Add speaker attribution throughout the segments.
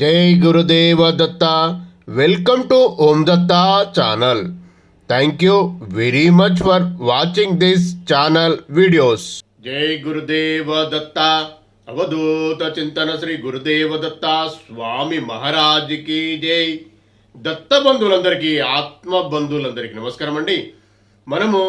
Speaker 1: జై గురుదేవ Datta. Welcome to Om Datta channel. Thank you very much for watching this channel videos జై గురుదేవ దత్త. అవధూత చింతన శ్రీ గురుదేవ దత్త. స్వామి మహారాజ్కి జై. దత్త బంధువులందరికీ ఆత్మ బంధువులందరికీ నమస్కారం అండి. మనము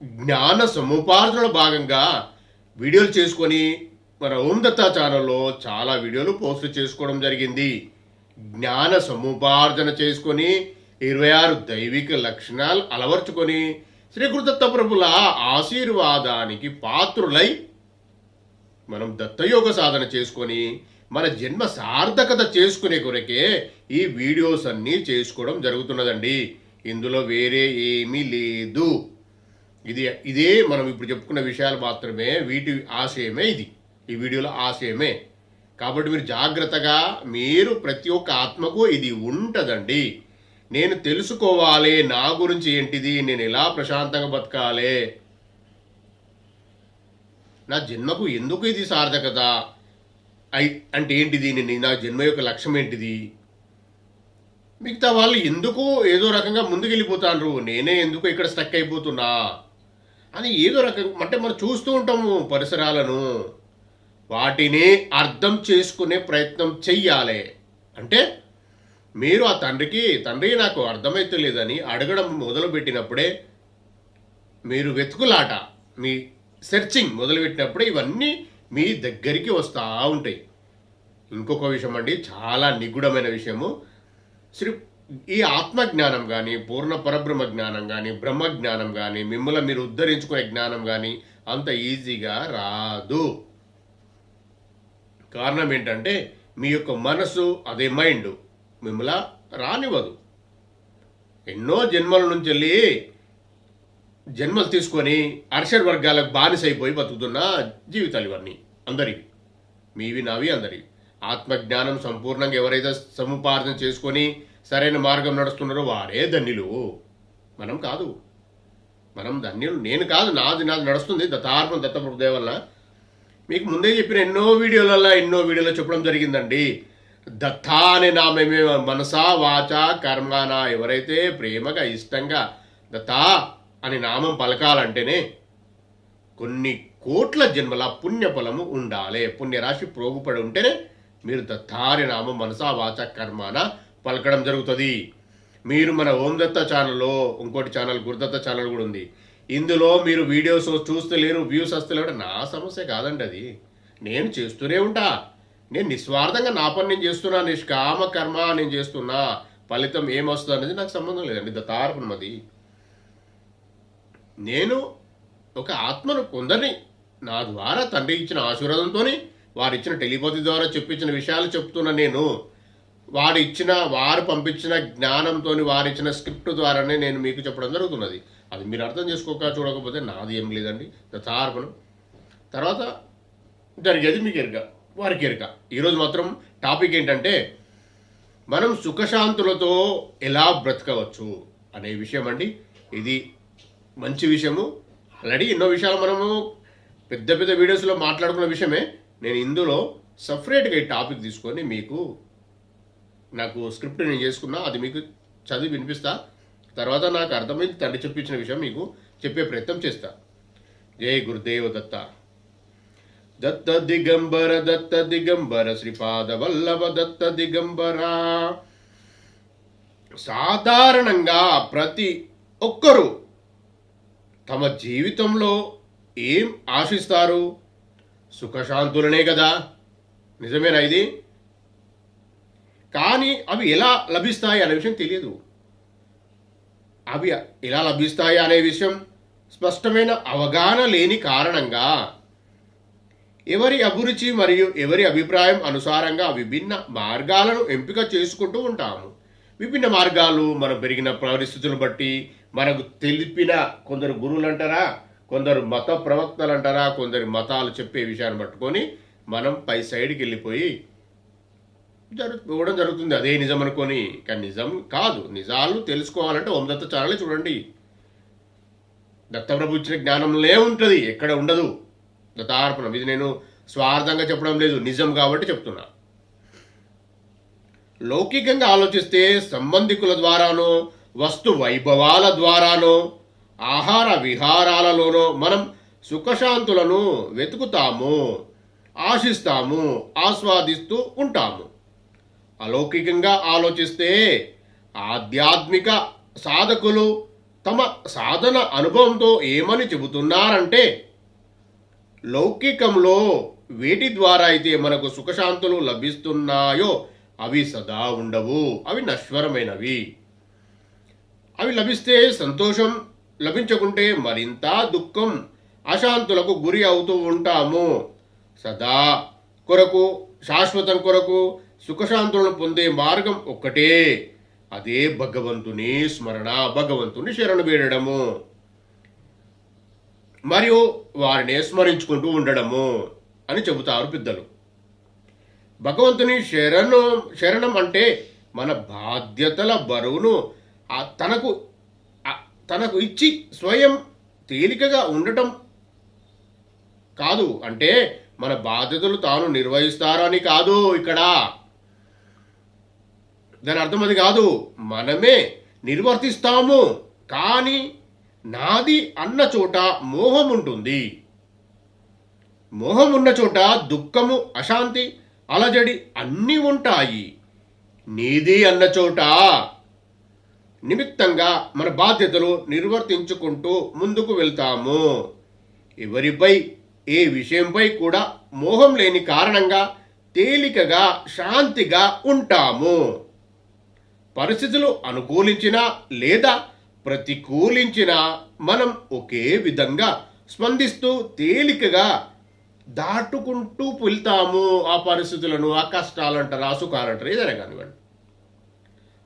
Speaker 1: జ్ఞాన సముపార్జనలో భాగంగా వీడియోలు చేసుకొని మన ఓందత్తా ఛానల్లో చాలా వీడియోలు పోస్ట్ చేసుకోవడం జరిగింది. జ్ఞాన సముపార్జన చేసుకొని ఇరవై ఆరు దైవిక లక్షణాలు అలవర్చుకొని శ్రీ గురుదత్త ప్రభుల ఆశీర్వాదానికి పాత్రులై మనం దత్తయోగ సాధన చేసుకొని మన జన్మ సార్థకత చేసుకునే కొరకే ఈ వీడియోస్ అన్నీ చేసుకోవడం జరుగుతున్నదండి. ఇందులో వేరే ఏమీ లేదు. ఇది ఇదే మనం ఇప్పుడు చెప్పుకున్న విషయాలు మాత్రమే వీటి ఆశయమే ఇది. ఈ వీడియోలో ఆశయమే. కాబట్టి మీరు జాగ్రత్తగా మీరు ప్రతి ఒక్క ఆత్మకు ఇది ఉంటుందండి. నేను తెలుసుకోవాలి నా గురించి ఏంటిది నేను ఎలా ప్రశాంతంగా బతకాలి? నా జన్మకు ఎందుకు ఇది సార్థకత? ఐ అంటే ఏంటిది? నేను నా జన్మ యొక్క లక్ష్యం ఏంటిది? మిగతా వాళ్ళు ఎందుకు ఏదో రకంగా ముందుకెళ్ళిపోతాండ్రు? నేనే ఎందుకు ఇక్కడ స్టక్ అయిపోతున్నా? అని ఏదో రకంగా అంటే మనం చూస్తూ ఉంటాము పరిసరాలను. వాటిని అర్థం చేసుకునే ప్రయత్నం చెయ్యాలి. అంటే మీరు ఆ తండ్రికి తండ్రి నాకు అర్థమైతే లేదని అడగడం మొదలుపెట్టినప్పుడే మీరు వెతుకులాట మీ సెర్చింగ్ మొదలుపెట్టినప్పుడే ఇవన్నీ మీ దగ్గరికి వస్తూ ఉంటాయి. ఇంకొక విషయం అండి చాలా నిగూఢమైన విషయము. శ్రీ ఈ ఆత్మజ్ఞానం కానీ పూర్ణ పరబ్రహ్మ జ్ఞానం కానీ బ్రహ్మ జ్ఞానం కానీ మిమ్మల్ని మీరు ఉద్ధరించుకునే జ్ఞానం కానీ అంత ఈజీగా రాదు. కారణం ఏంటంటే మీ యొక్క మనసు అదే మైండ్ మిమ్మల్ని రానివ్వదు. ఎన్నో జన్మల నుంచి వెళ్ళి జన్మలు తీసుకొని అర్షడ్ వర్గాలకు బానిసైపోయి బతుకుతున్న జీవితాలు ఇవన్నీ. అందరివి. మీవి నావి అందరివి. ఆత్మజ్ఞానం సంపూర్ణంగా ఎవరైతే సముపార్జన చేసుకొని సరైన మార్గం నడుస్తున్నారో వారే ధన్యులు. మనం కాదు. మనం ధన్యులు. నేను కాదు. నాది నాది నడుస్తుంది. దత్తార్పణ దత్తప్రభుదే వల్ల మీకు ముందే చెప్పిన ఎన్నో వీడియోలలో ఎన్నో వీడియోలో చెప్పడం జరిగిందండి. దత్తా అనే నామేమే మనసా వాచ కర్మాన. ఎవరైతే ప్రేమగా ఇష్టంగా దత్తా అని నామం పలకాలంటేనే కొన్ని కోట్ల జన్మల పుణ్యఫలము ఉండాలి. పుణ్యరాశి ప్రోగుపడి ఉంటేనే మీరు దత్తారి నామం మనసా వాచ కర్మాన పలకడం జరుగుతుంది. మీరు మన ఓం దత్త ఛానల్లో ఇంకోటి ఛానల్ గురుదత్త ఛానల్ కూడా ఉంది. ఇందులో మీరు వీడియోస్ చూస్తలేరు వ్యూస్ వస్తలేరు నా సమస్య కాదండి అది. నేను చేస్తూనే ఉంటా. నేను నిస్వార్థంగా నా పని నేను చేస్తున్నా నిష్కామ కర్మ నేను చేస్తున్నా ఫలితం ఏమొస్తుంది అనేది నాకు సంబంధం లేదండి. దత్తార్పణం అది. నేను ఒక ఆత్మను కొందరిని నా ద్వారా తండ్రి ఇచ్చిన ఆశీర్వాదంతో వారు ఇచ్చిన టెలిపతి ద్వారా చెప్పించిన విషయాలు చెప్తున్న నేను వారు ఇచ్చిన వారు పంపించిన జ్ఞానంతో వారు ఇచ్చిన స్క్రిప్ట్ ద్వారానే నేను మీకు చెప్పడం జరుగుతున్నది. అది మీరు అర్థం చేసుకోక చూడకపోతే నాది ఏం లేదండి. తార్పణం. తర్వాత జరిగేది మీకు ఎరుక వారికి ఎరుక. ఈరోజు మాత్రం టాపిక్ ఏంటంటే మనం సుఖశాంతులతో ఎలా బ్రతకవచ్చు అనే విషయం అండి. ఇది మంచి విషయము. ఆల్రెడీ ఎన్నో విషయాలు మనము పెద్ద పెద్ద వీడియోస్లో మాట్లాడుకున్న విషయమే. నేను ఇందులో సపరేట్గా ఈ టాపిక్ తీసుకొని మీకు నాకు స్క్రిప్ట్ నేను చేసుకున్నా అది మీకు చదివి వినిపిస్తా. తర్వాత నాకు అర్థమైంది తండ్రి చెప్పించిన విషయం మీకు చెప్పే ప్రయత్నం చేస్తా. జై గురుదేవ దత్త. దత్త దిగంబర దత్త దిగంబర శ్రీపాద వల్లభ దత్త దిగంబర. సాధారణంగా ప్రతి ఒక్కరూ తమ జీవితంలో ఏం ఆశిస్తారు? సుఖశాంతులనే కదా. నిజమేనా ఇది? కానీ అవి ఎలా లభిస్తాయి అనే విషయం తెలియదు. అవి ఎలా లభిస్తాయి అనే విషయం స్పష్టమైన అవగాహన లేని కారణంగా ఎవరి అభిరుచి మరియు ఎవరి అభిప్రాయం అనుసారంగా విభిన్న మార్గాలను ఎంపిక చేసుకుంటూ ఉంటాము. విభిన్న మార్గాలు మనం పెరిగిన పరిస్థితులను బట్టి మనకు తెలిపిన కొందరు గురువులు అంటారా కొందరు మత ప్రవక్తలు అంటారా కొందరు మతాలు చెప్పే విషయాన్ని పట్టుకొని మనం పై సైడ్కి వెళ్ళిపోయి జరుగు ఇవ్వడం జరుగుతుంది. అదే నిజం అనుకొని కానీ నిజం కాదు. నిజాలు తెలుసుకోవాలంటే ఓం దత్త ఛానల్ చూడండి. దత్తప్రభు ఇచ్చిన జ్ఞానంలే ఉంటుంది. ఎక్కడ ఉండదు. దత్తార్పణం. ఇది నేను స్వార్థంగా చెప్పడం లేదు. నిజం కాబట్టి చెప్తున్నా. లౌకికంగా ఆలోచిస్తే సంబంధికుల ద్వారానో వస్తు వైభవాల ద్వారానో ఆహార విహారాలలోనో మనం సుఖశాంతులను వెతుకుతాము ఆశిస్తాము ఆస్వాదిస్తూ ఉంటాము. అలౌకికంగా ఆలోచిస్తే ఆధ్యాత్మిక సాధకులు తమ సాధన అనుభవంతో ఏమని చెబుతున్నారంటే లౌకికంలో వేటి ద్వారా అయితే మనకు సుఖశాంతులు లభిస్తున్నాయో అవి సదా ఉండవు అవి నశ్వరమైనవి. అవి లభిస్తే సంతోషం లభించకుంటే మరింత దుఃఖం అశాంతులకు గురి అవుతూ ఉంటాము. సదా కొరకు శాశ్వతం కొరకు సుఖశాంతులను పొందే మార్గం ఒక్కటే. అదే భగవంతుని స్మరణ భగవంతుని శరణు వేడడము. మరియు వారిని స్మరించుకుంటూ ఉండడము అని చెబుతారు పెద్దలు. భగవంతుని శరణు శరణం అంటే మన బాధ్యతల బరువును తనకు తనకు ఇచ్చి స్వయం తేలికగా ఉండటం కాదు. అంటే మన బాధ్యతలు తాను నిర్వహిస్తారని కాదు ఇక్కడ. దాని అర్థం అది కాదు. మనమే నిర్వర్తిస్తాము. కానీ నాది అన్న చోట మోహం ఉంటుంది మోహం ఉన్న చోట దుఃఖము అశాంతి అలజడి అన్నీ ఉంటాయి. నీది అన్న చోట నిమిత్తంగా మన బాధ్యతలు నిర్వర్తించుకుంటూ ముందుకు వెళ్తాము. ఎవరిపై ఏ విషయంపై కూడా మోహం లేని కారణంగా తేలికగా శాంతిగా ఉంటాము. పరిస్థితులు అనుకూలించినా లేదా ప్రతికూలించినా మనం ఒకే విధంగా స్పందిస్తూ తేలికగా దాటుకుంటూ వెళ్తాము ఆ పరిస్థితులను ఆ కష్టాలంటారు ఆ సుఖాలంటారు ఏదైనా కానివ్వండి.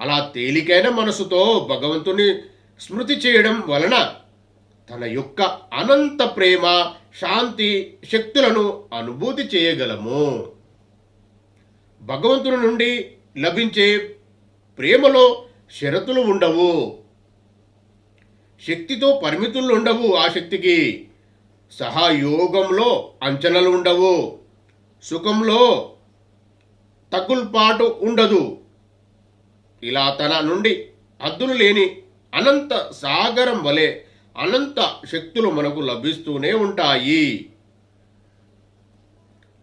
Speaker 1: అలా తేలికైన మనసుతో భగవంతుని స్మృతి చేయడం వలన తన యొక్క అనంత ప్రేమ శాంతి శక్తులను అనుభూతి చేయగలము. భగవంతుని నుండి లభించే ప్రేమలో షరతులు ఉండవు. శక్తితో పరిమితులు ఉండవు ఆ శక్తికి. సహయోగంలో అంచనలు ఉండవు. సుఖంలో తగ్గుల్పాటు ఉండదు. ఇలా తన నుండి హద్దులు లేని అనంత సాగరం వలె అనంత శక్తులు మనకు లభిస్తూనే ఉంటాయి.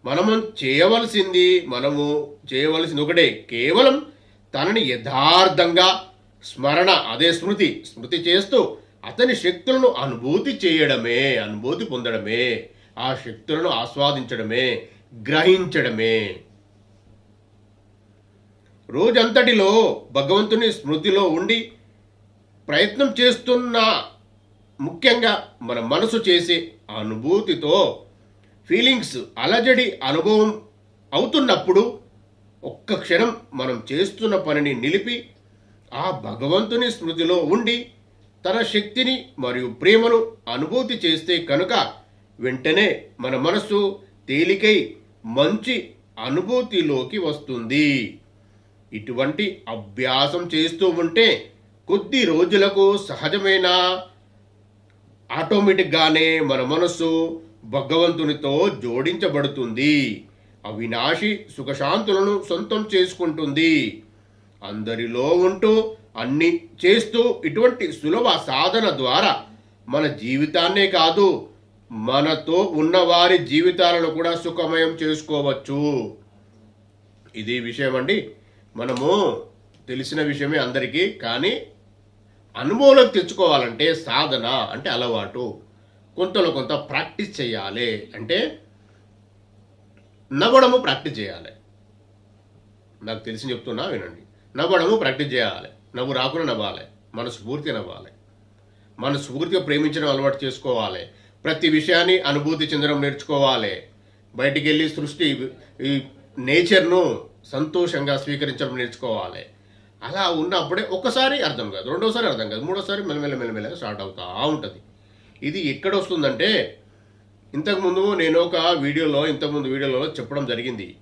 Speaker 1: మనము చేయవలసింది మనము చేయవలసింది ఒకటే. కేవలం తనని యథార్థంగా స్మరణ అదే స్మృతి స్మృతి చేస్తూ అతని శక్తులను అనుభూతి చేయడమే అనుభూతి పొందడమే ఆ శక్తులను ఆస్వాదించడమే గ్రహించడమే. రోజంతటిలో భగవంతుని స్మృతిలో ఉండి ప్రయత్నం చేస్తున్న ముఖ్యంగా మన మనసు చేసే అనుభూతితో ఫీలింగ్స్ అలజడి అనుభవం అవుతున్నప్పుడు ఒక్క క్షణం మనం చేస్తున్న పనిని నిలిపి ఆ భగవంతుని స్మృతిలో ఉండి తన శక్తిని మరియు ప్రేమను అనుభూతి చేస్తే కనుక వెంటనే మన మనస్సు తేలికై మంచి అనుభూతిలోకి వస్తుంది. ఇటువంటి అభ్యాసం చేస్తూ ఉంటే కొద్ది రోజులకు సహజమైన? ఆటోమేటిక్గానే మన మనస్సు భగవంతునితో జోడించబడుతుంది. అవినాశి సుఖశాంతులను సొంతం చేసుకుంటుంది. అందరిలో ఉంటూ అన్ని చేస్తూ ఇటువంటి సులభ సాధన ద్వారా మన జీవితాన్నే కాదు మనతో ఉన్నవారి జీవితాలను కూడా సుఖమయం చేసుకోవచ్చు. ఇది విషయం అండి. మనము తెలిసిన విషయమే అందరికీ కానీ అనుభవంలో తెచ్చుకోవాలంటే సాధన అంటే అలవాటు. కొంతలో కొంత ప్రాక్టీస్ చేయాలి. అంటే నవ్వడము ప్రాక్టీస్ చేయాలి. నాకు తెలిసి చెప్తున్నా వినండి. నవ్వడము ప్రాక్టీస్ చేయాలి. నవ్వు రాకుండా నవ్వాలి. మనస్ఫూర్తిగా నవ్వాలి. మనస్ఫూర్తిగా ప్రేమించడం అలవాటు చేసుకోవాలి. ప్రతి విషయాన్ని అనుభూతి చెందడం నేర్చుకోవాలి. బయటికి వెళ్ళి సృష్టి ఈ నేచర్ను సంతోషంగా స్వీకరించడం నేర్చుకోవాలి. అలా ఉన్నప్పుడే ఒకసారి అర్థం కాదు. రెండోసారి అర్థం కాదు. మూడోసారి మెల్లమెల్ల మెల్లమెల్లగా స్టార్ట్ అవుతూ ఉంటుంది. ఇది ఎక్కడ వస్తుందంటే ఇంతకుముందు నేను ఒక వీడియోలో ఇంతకుముందు వీడియోలో చెప్పడం జరిగింది.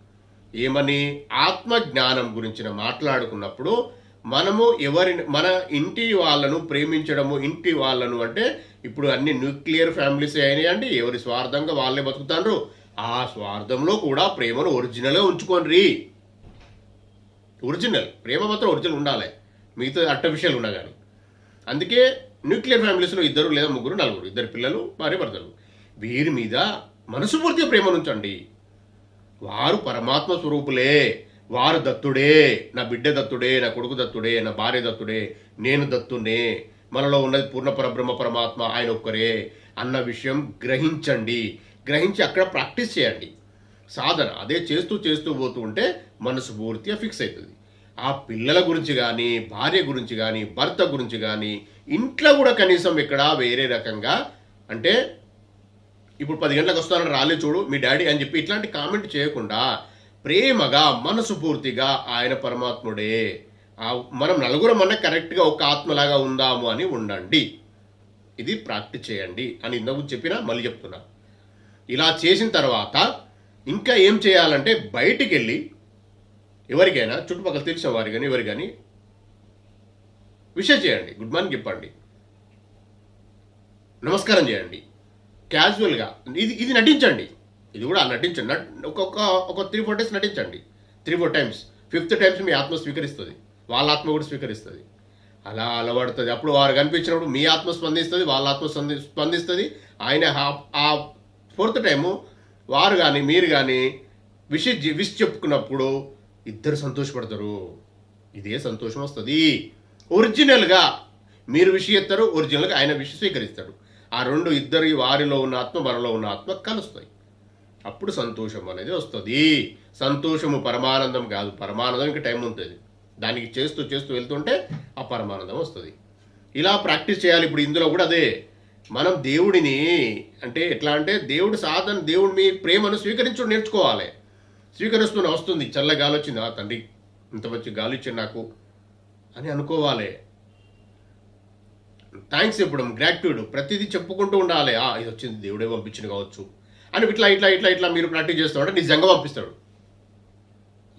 Speaker 1: ఏమని? ఆత్మ జ్ఞానం గురించిన మాట్లాడుకున్నప్పుడు మనము ఎవరిని మన ఇంటి వాళ్ళను ప్రేమించడము ఇంటి వాళ్ళను అంటే ఇప్పుడు అన్ని న్యూక్లియర్ ఫ్యామిలీస్ అయినాయండి. ఎవరి స్వార్థంగా వాళ్ళే బతుకుతాండ్రు. ఆ స్వార్థంలో కూడా ప్రేమను ఒరిజినల్గా ఉంచుకోండి ఒరిజినల్. ప్రేమ మాత్రం ఒరిజినల్ ఉండాలి. మిగతా ఆర్టిఫిషియల్ ఉన్నా కానీ అందుకే న్యూక్లియర్ ఫ్యామిలీస్లో ఇద్దరు లేదా ముగ్గురు నలుగురు. ఇద్దరు పిల్లలు భార్య భర్తలు. వీరి మీద మనసుపూర్తిగా ప్రేమ ఉంచండి. వారు పరమాత్మ స్వరూపులే. వారు దత్తుడే. నా బిడ్డ దత్తుడే నా కొడుకు దత్తుడే నా భార్య దత్తుడే. నేను దత్తునే. మనలో ఉన్నది పూర్ణ పరబ్రహ్మ పరమాత్మ ఆయన ఒక్కరే అన్న విషయం గ్రహించండి. గ్రహించి అక్కడ ప్రాక్టీస్ చేయండి. సాధన అదే చేస్తూ చేస్తూ పోతూ ఉంటే మనసు పూర్తిగా ఫిక్స్ అవుతుంది ఆ పిల్లల గురించి కానీ భార్య గురించి కానీ భర్త గురించి కానీ ఇంట్లో కూడా కనీసం ఇక్కడ వేరే రకంగా అంటే ఇప్పుడు పది గంటలకు వస్తానని రాలే చూడు మీ డాడీ అని చెప్పి ఇట్లాంటి కామెంట్ చేయకుండా ప్రేమగా మనసుపూర్తిగా ఆయన పరమాత్ముడే. మనం నలుగురం అన్న కరెక్ట్గా ఒక ఆత్మలాగా ఉందాము అని ఉండండి. ఇది ప్రాక్టీస్ చేయండి అని ఇంతకు చెప్పినా మళ్ళీ చెప్తున్నా. ఇలా చేసిన తర్వాత ఇంకా ఏం చేయాలంటే బయటికి వెళ్ళి ఎవరికైనా చుట్టుపక్కల తెలిసిన వారు కానీ ఎవరు కానీ విషయం చేయండి. గుడ్ మార్నింగ్ చెప్పండి. నమస్కారం చేయండి. క్యాజువల్గా ఇది ఇది నటించండి. ఇది కూడా నటించండి. ఒక్కొక్క ఒక three four days నటించండి. Three four times fifth times మీ ఆత్మ స్వీకరిస్తుంది. వాళ్ళ ఆత్మ కూడా స్వీకరిస్తుంది. అలా అలవడుతుంది. అప్పుడు వారు కనిపించినప్పుడు మీ ఆత్మ స్పందిస్తుంది వాళ్ళ ఆత్మ స్పంది స్పందిస్తుంది. ఆయన ఆ ఫోర్త్ టైము వారు కానీ మీరు కానీ విష విష్ చెప్పుకున్నప్పుడు ఇద్దరు సంతోషపడతారు. ఇదే సంతోషం వస్తుంది. ఒరిజినల్గా మీరు విష ఎత్తారు ఒరిజినల్గా ఆయన విషయం స్వీకరిస్తాడు ఆ రెండు ఇద్దరి వారిలో ఉన్న ఆత్మ మనలో ఉన్న ఆత్మ కలుస్తాయి. అప్పుడు సంతోషం అనేది వస్తుంది. సంతోషము పరమానందం కాదు. పరమానందం ఇంకా టైం ఉంటుంది. దానికి చేస్తూ చేస్తూ వెళ్తుంటే ఆ పరమానందం వస్తుంది. ఇలా ప్రాక్టీస్ చేయాలి. ఇప్పుడు ఇందులో కూడా అదే. మనం దేవుడిని అంటే ఎట్లా అంటే దేవుడు సాధన దేవుడి మీ ప్రేమను స్వీకరించడం నేర్చుకోవాలి. స్వీకరిస్తున్న వస్తుంది. చల్ల గాలి వచ్చింది. ఆ తండ్రి ఇంత మంచి గాలి ఇచ్చింది నాకు అని అనుకోవాలి. థ్యాంక్స్ చెప్పడం గ్రాట్యూడ్ ప్రతిదీ చెప్పుకుంటూ ఉండాలి. ఇది వచ్చింది దేవుడే పంపించింది కావచ్చు. అని ఇట్లా ఇట్లా ఇట్లా ఇట్లా మీరు ప్రాక్టీస్ చేస్తూ నిజంగా పంపిస్తాడు.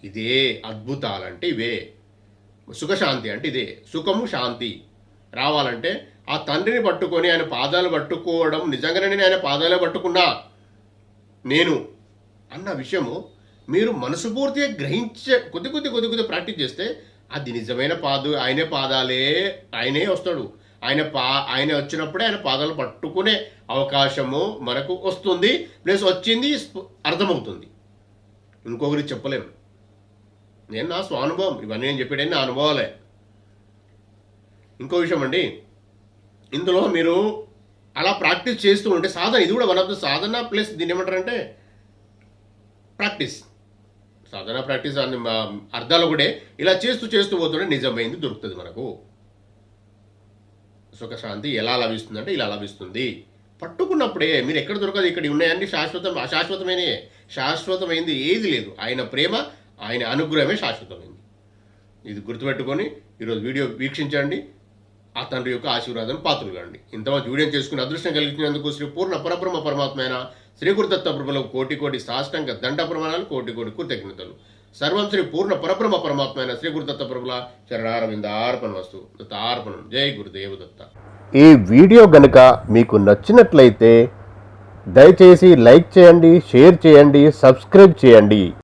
Speaker 1: ఇదే అద్భుతాలంటే ఇవే. సుఖశాంతి అంటే ఇదే. సుఖము శాంతి. రావాలంటే ఆ తండ్రిని పట్టుకొని ఆయన పాదాలు పట్టుకోవడం నిజంగానే నేను ఆయన పాదాలే పట్టుకున్నా నేను అన్న విషయము మీరు మనసుపూర్తిగా గ్రహించే కొద్ది కొద్ది కొద్ది కొద్ది ప్రాక్టీస్ చేస్తే అది నిజమైన పాదు ఆయనే పాదాలే ఆయనే వస్తాడు. ఆయన పా ఆయన వచ్చినప్పుడే ఆయన పాదాలు పట్టుకునే అవకాశము మనకు వస్తుంది. ప్లస్ వచ్చింది అర్థమవుతుంది. ఇంకొకరికి చెప్పలేము. నేను నా స్వానుభవం ఇవన్నీ నేను చెప్పేటన్నీ నా అనుభవాలే. ఇంకో విషయం అండి. ఇందులో మీరు అలా ప్రాక్టీస్ చేస్తూ ఉంటే సాధన ఇది కూడా వన్ ఆఫ్ ద సాధన ప్లస్ దీన్ని ఏమంటారంటే ప్రాక్టీస్. సాధన ప్రాక్టీస్ అన్ని మా అర్థాలు కూడా ఇలా చేస్తూ చేస్తూ పోతుంటే నిజమైంది దొరుకుతుంది మనకు. సుఖశాంతి ఎలా లభిస్తుంది ఇలా లభిస్తుంది. పట్టుకున్నప్పుడే మీరు ఎక్కడ దొరకదు ఇక్కడ ఉన్నాయన్నీ శాశ్వతం అశాశ్వతమైన శాశ్వతమైంది ఏది లేదు. ఆయన ప్రేమ ఆయన అనుగ్రహమే శాశ్వతమైంది. ఇది గుర్తుపెట్టుకొని ఈరోజు వీడియో వీక్షించండి. ఆ తండ్రి యొక్క ఆశీర్వాదం పాత్రలు కాండి ఇంతమంది వీడియో చేసుకుని అదృష్టం కలిగించినందుకు శ్రీ పూర్ణ పరబ్రహ్మ పరమాత్మైన శ్రీ గురుదత్త ప్రభులకు కోటి కోటి సాష్టంగ దండ ప్రమాణాలు కోటి కోటి కృతజ్ఞతలు. సర్వం శ్రీ పూర్ణ పరబ్రహ్మ పరమాత్మైన శ్రీ గురుదత్త ప్రభుల చరణారవిందార్పణ వస్తు. దత్తార్పణం జై గురుదేవ దత్త.
Speaker 2: ఈ వీడియో గనుక మీకు నచ్చినట్లయితే దయచేసి లైక్ చేయండి షేర్ చేయండి సబ్స్క్రైబ్ చేయండి.